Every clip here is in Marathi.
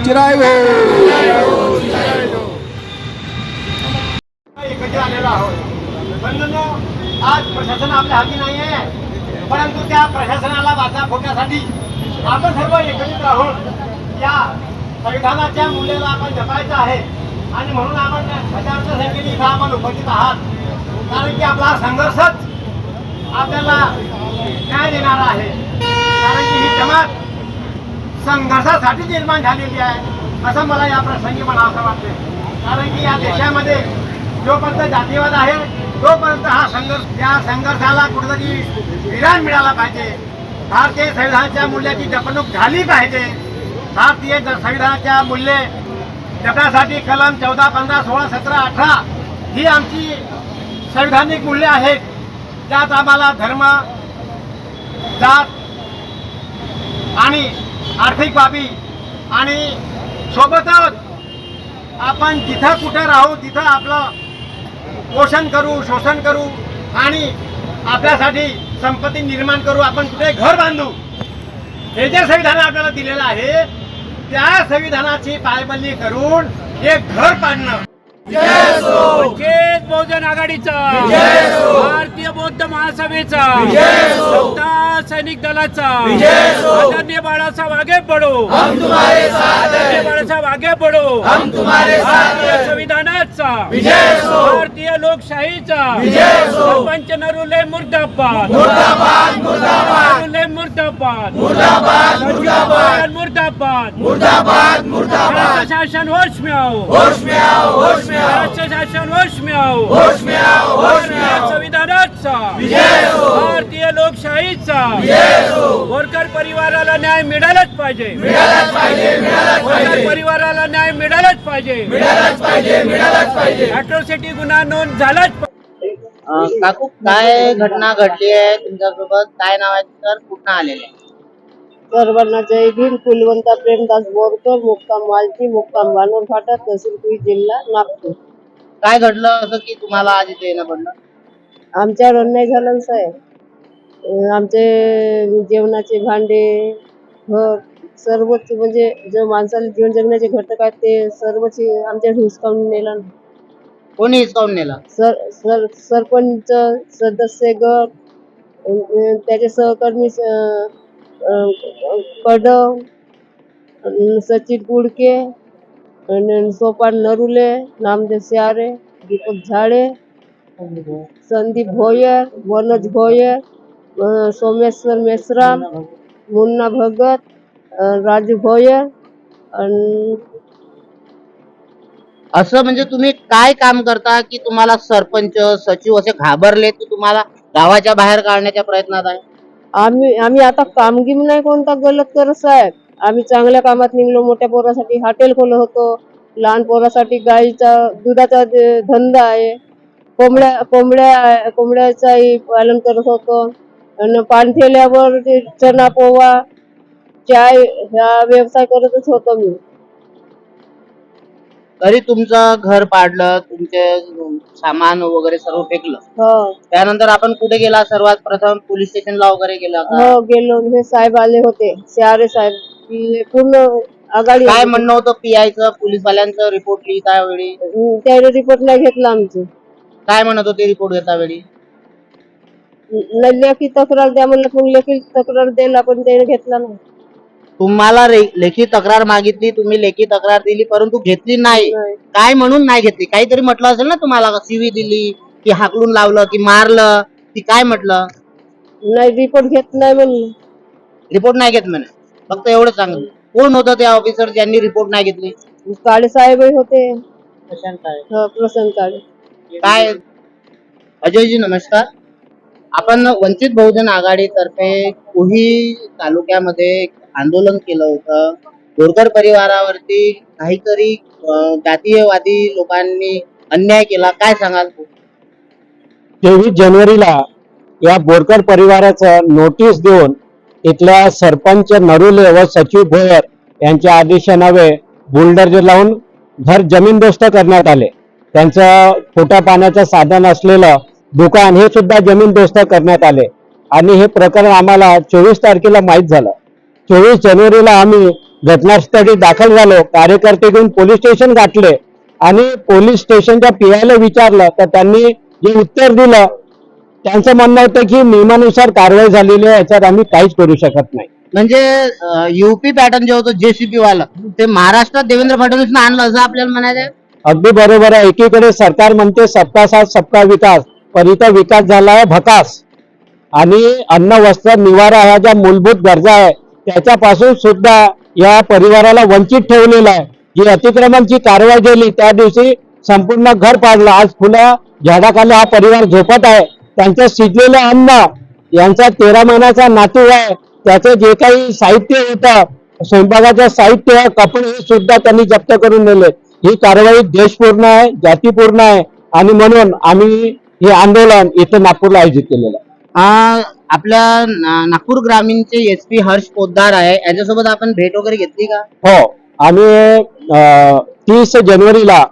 चिराय एकत्र आलेलो आहोत बंधूंनो आज प्रशासन आपल्या हाती नाही आहे परंतु त्या प्रशासनाला वाचा फोडण्यासाठी आपण सर्व एकत्रित राहून या संविधानाच्या मूल्याला आपण जपायचं आहे. आणि म्हणून आपण हजारच्या संख्येने इथं आपण उपस्थित आहात. कारण की आपला संघर्षच आपल्याला न्याय देणारा आहे. कारण की ही जमात संघर्षासाठी निर्माण झालेली आहे असं मला या प्रसंगी म्हणावं वाटते कारण की या देशामध्ये जोपर्यंत जातीवाद आहे तोपर्यंत हा संघर्ष या संघर्षाला कुठेतरी विराम मिळाला पाहिजे भारतीय संविधानाच्या मूल्याची जपणूक झाली पाहिजे भारतीय संविधानाच्या मूल्ये जपण्यासाठी कलम चौदा पंधरा सोळा सतरा अठरा ही आमची संविधानिक मूल्ये आहेत. त्यात आम्हाला धर्म जात आणि आर्थिक बाबी आणि सोबतच आपण जिथं कुठं राहू तिथं आपलं पोषण करू शोषण करू आणि आपल्यासाठी संपत्ती निर्माण करू. आपण कुठे घर बांधू? हे जे संविधान आपल्याला दिलेलं आहे त्या संविधानाची पायबंदी करून एक घर पाडणं वंचित बहुजन आघाडीचा. भारतीय बौद्ध महासभेचा. सैनिक दलाचा. आदरणीय बाळासाहेब आगे बढो आदरणीय बाळासाहेब आगे भारतीय संविधानाचा. भारतीय लोकशाहीचा. सरपंच नरुले मुर्दाबाद. नरुले मुर्दाबाद. मुर्दाबाद मुर्दाबाद. महाराष्ट्र शासन होश में आओ महाराष्ट्र शासन होश में आओ भारतीय संविधानाचा भारतीय लोकशाहीचा. वर्कर परिवाराला न्याय मिळालाच पाहिजे. वर्कर परिवाराला न्याय मिळालाच पाहिजे. अॅट्रॉसिटी गुन्हा नोंद झालाच पाहिजे. काकू काय घटना घडली आहे तुमच्यासोबत? काय नाव आहे तर कुठं आलेले? आहे? सर्वांना जय भीम कुलवंता प्रेमदास बोरकर मुक्काम मालती मुक्काम बानूर फाटा तहसील जिल्हा नागपूर. काय घडलं असं की तुम्हाला आज इथे येणं पडलं? आमच्यावर अन्याय झाला ना साहेब आमचे जेवणाचे भांडे घर सर्वच म्हणजे जे माणसाला जीवन जगण्याचे घटक आहेत ते सर्वच आमच्या हुसकावून नेला ना. कोणी हिसकावून नेला सर सर सरपंच सदस्य गट अं, त्याचे सहकर्मी अं, अं, कदम अं, सचिन गुडके आणि सोपान नरुले नामदेव स्यारे दीपक झाडे संदीप भोयर मनोज भोयर सोमेश्वर मेश्राम मुन्ना भगत राजू भोयर आणि असं म्हणजे तुम्ही काय काम करता की तुम्हाला सरपंच सचिव असे घाबरले की तुम्हाला गावाच्या बाहेर काढण्याच्या प्रयत्नात आहे? आम्ही आम्ही आता कामगिरी नाही कोणता गलत करत साहेब. आम्ही चांगल्या कामात निघलो मोठ्या पोरासाठी हॉटेल खोलं होतो. लहान पोरासाठी गाईचा दुधाचा धंदा आहे. कोंबड्या कोंबड्या कोंबड्याचाही पालन करत होतो. आणि पानठेल्यावर ते चना पोवा चाय ह्या व्यवसाय करतच होतो मी. तरी तुमचं घर पाडलं तुमचे सामान वगैरे सर्व फेकलं. हो. त्यानंतर आपण कुठे गेला? सर्वात प्रथम पोलीस स्टेशनला वगैरे गेला का? हो गेलो. हे साहेब आले होते. सिआरे साहेब. की पूर्ण आघाडी काय म्हणणं होतं? पीआयचं पोलीस वाल्यांचं रिपोर्ट लिहिता वेळी त्याने रिपोर्ट नाही घेतला आमची. काय म्हणत होते रिपोर्ट घेता वेळी लेखी तक्रार द्या म्हणलं मग लेखी तक्रार द्यायला पण त्याने घेतला नाही. तुम्हाला रे- लेखी तक्रार मागितली तुम्ही लेखी तक्रार दिली परंतु घेतली नाही. नाही. काय म्हणून नाही घेतली? काहीतरी म्हटलं असेल ना तुम्हाला सीवी दिली की हाकलून लावलं की मारलं की काय म्हटलं? नाही रिपोर्ट घेत नाही म्हणलं. रिपोर्ट नाही घेत म्हणे. फक्त एवढं चांगलं कोण होतं ते ऑफिसर ज्यांनी रिपोर्ट नाही घेतली? काळे साहेबही होते. हो, प्रसन्न काळे. काय? अजयजी नमस्कार. आपण वंचित बहुजन आघाडीतर्फे कुही तालुक्यामध्ये आंदोलन केलं होतं. बोरकर परिवारावरती काहीतरी जातीयवादी लोकांनी अन्याय केला. काय सांगाल? तेवीस जानेवारीला या बोरकर परिवाराचं नोटीस देऊन इथल्या सरपंच नरुले व सचिव भोयर यांच्या आदेशानावे बुलडोजर लावून घर जमीनदोस्त करण्यात आले. त्यांचं पोटा पाण्याचं साधन असलेलं दुकान हे सुद्धा जमीनदोस्त करण्यात आले. आणि हे प्रकरण आम्हाला चोवीस तारखेला माहीत झालं. चोवीस जानेवारीला आम्ही घटनास्थळी दाखल झालो. कार्यकर्ते घेऊन पोलीस स्टेशन गाठले. आणि पोलीस स्टेशनच्या पीआयला विचारलं तर त्यांनी जे उत्तर दिलं त्यांचं म्हणणं होतं की नियमानुसार कारवाई झालेली आहे याच्यात आम्ही काहीच करू शकत नाही. म्हणजे युपी पॅटर्न जे होतं जेसीपी वाला ते महाराष्ट्रात देवेंद्र फडणवीसनं आणलं असं आपल्याला म्हणायचं अगदी बरोबर आहे. एकीकडे सरकार म्हणते सबका साथ सबका विकास. पण इथं विकास झाला आहे भकास. आणि अन्न वस्त्र निवारा ह्या ज्या मूलभूत गरजा आहे त्याच्यापासून सुद्धा या परिवाराला वंचित ठेवलेलं आहे. जी अतिक्रमणची कारवाई केली त्या दिवशी संपूर्ण घर पाडलं. आज फुलं झाडाखाली हा परिवार झोपत आहे. त्यांचं शिजलेलं अन्न यांचा तेरा महिन्याचा नातू आहे. त्याचं जे काही साहित्य होतं स्वयंपाकाचं साहित्य कपडे हे सुद्धा त्यांनी जप्त करून नेले. ही कारवाई देशपूर्ण आहे जातीपूर्ण आहे आणि म्हणून आम्ही हे आंदोलन इथं नागपूरला आयोजित केलेलं आहे. आपल्या नागपूर ग्रामीणचे एस पी हर्ष पोद्दार आहे. यांच्यासोबत आपण भेट वगैरे घेतली का? हो आम्ही तीस जानेवारीला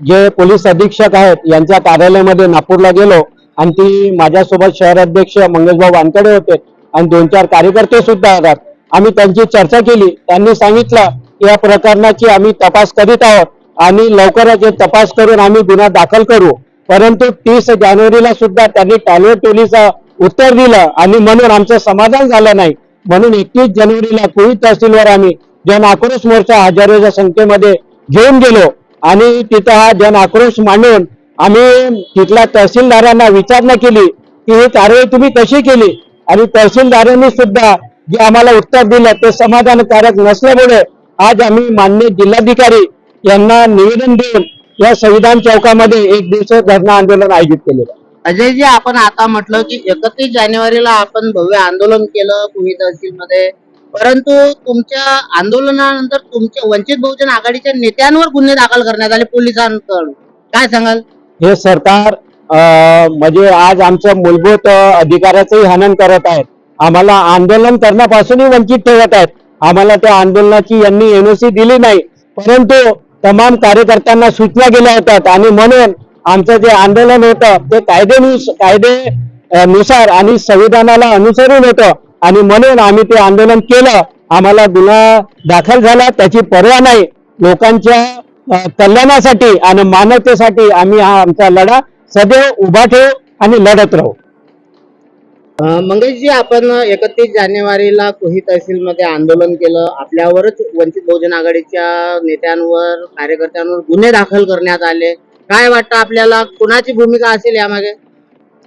जे पोलीस अधीक्षक आहेत यांच्या कार्यालयामध्ये नागपूरला गेलो आणि ती माझ्यासोबत शहर अध्यक्ष मंगेशभाऊ वानकडे होते आणि दोन चार कार्यकर्ते सुद्धा होतात आम्ही त्यांची चर्चा केली. त्यांनी सांगितलं या प्रकरणाची आम्ही तपास करीत आहोत. आणि लवकरच हे तपास करून आम्ही गुन्हा दाखल करू. परंतु तीस जानेवारीला सुद्धा त्यांनी टालवे टोलीचं उत्तर दिलं आणि म्हणून आमचं समाधान झालं नाही. म्हणून एकतीस जानेवारीला कुळी तहसीलवर आम्ही जन आक्रोश मोर्चा हजारोच्या संख्येमध्ये घेऊन गेलो. आणि तिथं हा जन आक्रोश मांडून आम्ही तिथल्या तहसीलदारांना विचारणा केली की ही कारवाई तुम्ही कशी केली? आणि तहसीलदारांनी सुद्धा जे आम्हाला उत्तर दिलं ते समाधानकारक नसल्यामुळे आज आम्ही मान्य जिल्हाधिकारी यांना निवेदन देऊन या संविधान चौकामध्ये एक दिवस धरणं आंदोलन आयोजित केलेलं आहे. अजयजी आपण आता म्हटलं की एकतीस जानेवारीला आपण भव्य आंदोलन केलं पुणे तहसीलमध्ये. परंतु तुमच्या आंदोलनानंतर तुमच्या वंचित बहुजन आघाडीच्या नेत्यांवर गुन्हे दाखल करण्यात आले पोलिसांकडून. काय सांगाल? हे सरकार म्हणजे आज आमचं मूलभूत अधिकाराचंही हनन करत आहेत. आम्हाला आंदोलन करण्यापासूनही वंचित ठेवत आहेत. आम्हाला त्या आंदोलनाची यांनी एनओसी दिली नाही. परंतु तमाम कार्यकर्त्यांना सूचना गेल्या होत्या. आणि म्हणून आमचं जे आंदोलन होतं ते कायदेनुस कायदे नुसार आणि संविधानाला अनुसरून होतं. आणि म्हणून आम्ही ते आंदोलन केलं. आम्हाला गुन्हा दाखल झाला. त्याची पर्वा नाही. लोकांच्या कल्याणासाठी आणि मानवतेसाठी आम्ही हा आमचा लढा सदैव उभा ठेवू आणि लढत राहू. मंगेशजी आपण एकतीस जानेवारीला कुही तहसीलमध्ये आंदोलन केलं. आपल्यावरच वंचित बहुजन आघाडीच्या नेत्यांवर कार्यकर्त्यांवर गुन्हे दाखल करण्यात आले. काय वाटतं आपल्याला? कुणाची भूमिका असेल यामागे?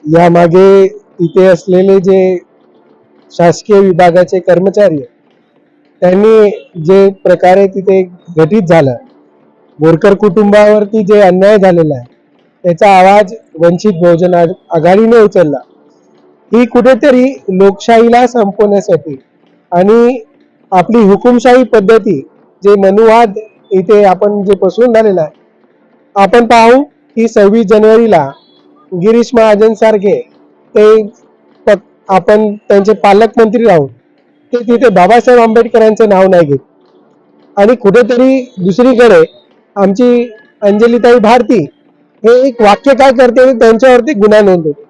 यामागे इथे असलेले जे शासकीय विभागाचे कर्मचारी आहेत, त्यांनी जे प्रकारे तिथे घटित झालं बोरकर कुटुंबावरती जे अन्याय झालेला आहे त्याचा आवाज वंचित बहुजन आघाडीने उचलला. ही कुठेतरी लोकशाहीला संपवण्यासाठी आणि आपली हुकुमशाही पद्धती जे मनुवाद इथे आपण जे पसरून झालेला आहे आपण पाहू की सव्वीस जानेवारीला गिरीश महाजन सारखे ते प- आपण त्यांचे पालकमंत्री राहून ते तिथे बाबासाहेब आंबेडकरांचं नाव नाही घेत. आणि कुठेतरी दुसरीकडे आमची अंजलीताई भारती हे एक वाक्य काय करते आणि त्यांच्यावरती गुन्हा नोंदवते.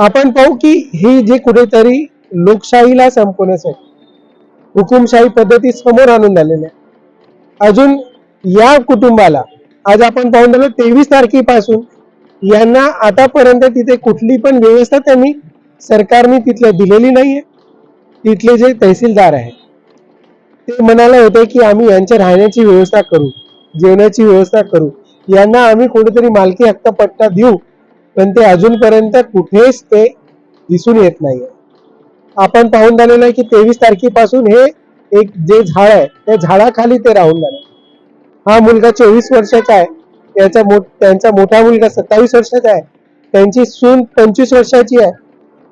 आपण पाहू की ही जी कुठेतरी लोकशाहीला संपवण्यासाठी हुकुमशाही पद्धती समोर आणून झालेल्या आहे. अजून या कुटुंबाला आज आपण पाहून झालो तेवीस तारखेपासून यांना आतापर्यंत तिथे कुठली पण व्यवस्था त्यांनी सरकारने तिथल्या दिलेली नाहीये. तिथले जे तहसीलदार आहेत ते म्हणाले होते की आम्ही यांच्या राहण्याची व्यवस्था करू जेवणाची व्यवस्था करू यांना आम्ही कुठेतरी मालकी हक्क पट्टा देऊ पण ते अजूनपर्यंत कुठेच ते दिसून येत नाहीये. आपण पाहून झालेलं आहे की तेवीस तारखेपासून हे एक जे झाड आहे त्या झाडाखाली ते राहून झालं. हा मुलगा चोवीस वर्षाचा आहे. त्याचा मो त्यांचा मोठा मुलगा सत्तावीस वर्षाचा आहे. त्यांची सून पंचवीस वर्षाची आहे.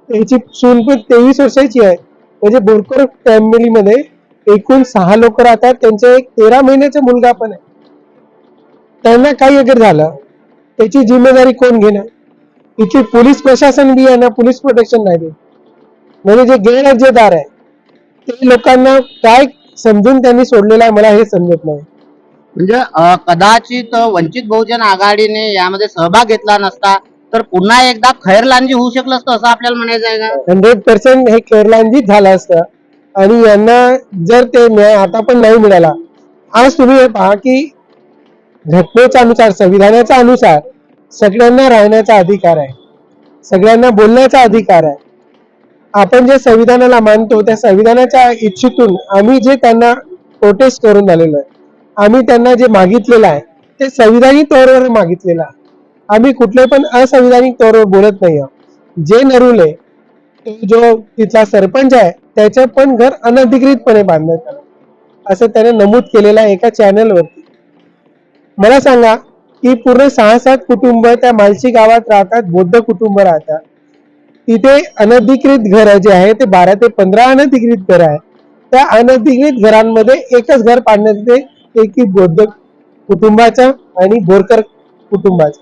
त्यांची सून पण तेवीस वर्षाची आहे. म्हणजे बोरकर फॅमिलीमध्ये एकूण सहा लोक राहतात. त्यांचा एक तेरा महिन्याचा मुलगा पण आहे. त्यांना काही अगर झालं त्याची जिम्मेदारी कोण घेणार? इथली पोलीस प्रशासन बी आहे ना पोलीस प्रोटेक्शन नाही देत म्हणजे जे गैरराज्यदार आहे ते लोकांना काय समजून त्यांनी सोडलेलं आहे मला हे समजत नाही. म्हणजे कदाचित वंचित बहुजन आघाडीने यामध्ये सहभाग घेतला नसता तर पुन्हा एकदा खैरलांजी होऊ शकलं असतं असं आपल्याला म्हणायचं आहे का? हंड्रेड पर्सेंट हे केरलांजीच झालं असतं. आणि यांना जर ते न्याय आता पण नाही मिळाला आज तुम्ही हे पहा की घटनेच्या अनुसार संविधानाच्या अनुसार सगळ्यांना राहण्याचा अधिकार आहे. सगळ्यांना बोलण्याचा अधिकार आहे. आपण जे संविधानाला मानतो त्या संविधानाच्या इच्छेतून आम्ही जे त्यांना प्रोटेस्ट करून आलेलो आहे आम्ही त्यांना जे मागितलेलं आहे ते संविधानिक तौरवर मागितलेलं आहे. आम्ही कुठले पण असंविधानिक तौरवर बोलत नाही आहोत. जे नरुले तो जो तिथला सरपंच आहे त्याचं पण घर अनधिकृतपणे बांधण्यात आलं. असं त्याने नमूद केलेलं आहे एका चॅनलवरती मला सांगा की पूर्ण सहा सात कुटुंब त्या मालशी गावात राहतात बौद्ध कुटुंब राहतात. तिथे अनधिकृत घर जे आहे ते बारा ते पंधरा अनधिकृत घर आहे त्या अनधिकृत घरांमध्ये एकच घर पाडण्यात येते एक की बौद्ध कुटुंबाचं आणि बोरकर कुटुंबाचं.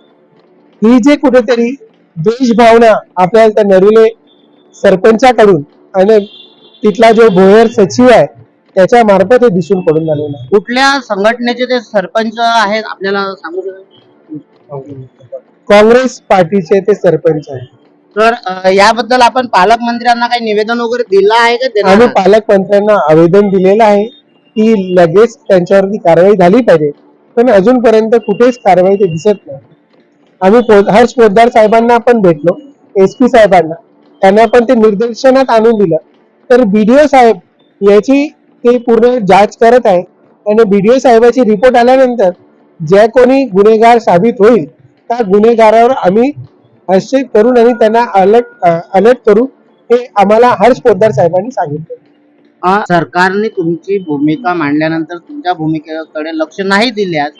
ही जे कुठेतरी देशभावना आपल्याला त्या नरुले सरपंचाकडून आणि तिथला जो भोयर सचिव आहे त्याच्या मार्फत हे दिसून पडून आहे. कुठल्या संघटनेचे ते सरपंच आहेत आपल्याला सांगू काँग्रेस पार्टीचे ते सरपंच आहे तर अं, याबद्दल आपण पालकमंत्र्यांना काही निवेदन वगैरे दिलं आहे का? देणार आम्ही? पालकमंत्र्यांना आवेदन दिलेलं आहे की लगेच त्यांच्यावरती कारवाई झाली पाहिजे. पण अजूनपर्यंत कुठेच कारवाई ते दिसत नाही. आम्ही पो- हर्ष पोद्दार साहेबांना पण भेटलो एस पी साहेबांना. त्यांना पण ते निर्देशनात आणून दिलं. तर बीडीओ साहेब याची ते पूर्ण जांच करत आहे. आणि बीडीओ साहेबाची रिपोर्ट आल्यानंतर ज्या कोणी गुन्हेगार साबित होईल त्या गुन्हेगारावर आम्ही हस्तक्षेप करून आणि त्यांना अलर्ट अलर्ट करू हे आम्हाला हर्ष पोद्दार साहेबांनी सांगितलं. सरकारने तुमची भूमिका मांडल्यानंतर तुमच्या भूमिकेकडे लक्ष नाही दिल्यास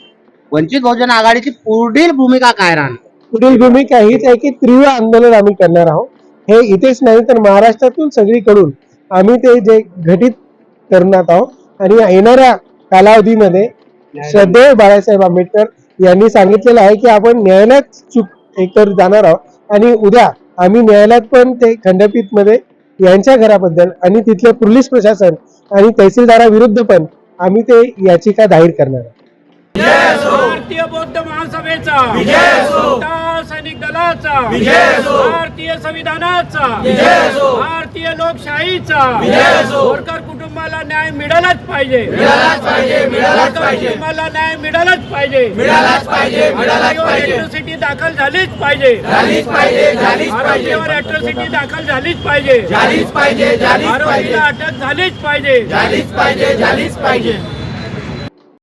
वंचित बहुजन आघाडीची पुढील भूमिका काय राहणार? पुढील भूमिका हीच आहे की तीव्र आंदोलन आम्ही करणार आहोत. हे इथेच नाही तर महाराष्ट्रातून सगळीकडून आम्ही ते जे घटित करणार आहोत. आणि येणाऱ्या कालावधीमध्ये श्रद्धेय बाळासाहेब आंबेडकर यांनी सांगितलेलं आहे की आपण न्यायालयात चूक एकतर जाणार आहोत. आणि उद्या आम्ही न्यायालयात पण ते खंडपीठमध्ये यांच्या घराबद्दल आणि तिथले पोलीस प्रशासन आणि तहसीलदाराविरुद्ध पण आम्ही ते याचिका दायर करणार आहोत. भारतीय बौद्ध महासभेचा सैनिक दलाचा भारतीय संविधानाचा भारतीय लोकशाहीचा कुटुंबाला न्याय मिळालाच पाहिजे. कुटुंबाला न्याय मिळालाच पाहिजे. अॅट्रॉसिटी दाखल झालीच पाहिजे. आरोपीवर अॅट्रॉसिटी दाखल झालीच पाहिजे. आरोपीला अटक झालीच पाहिजे.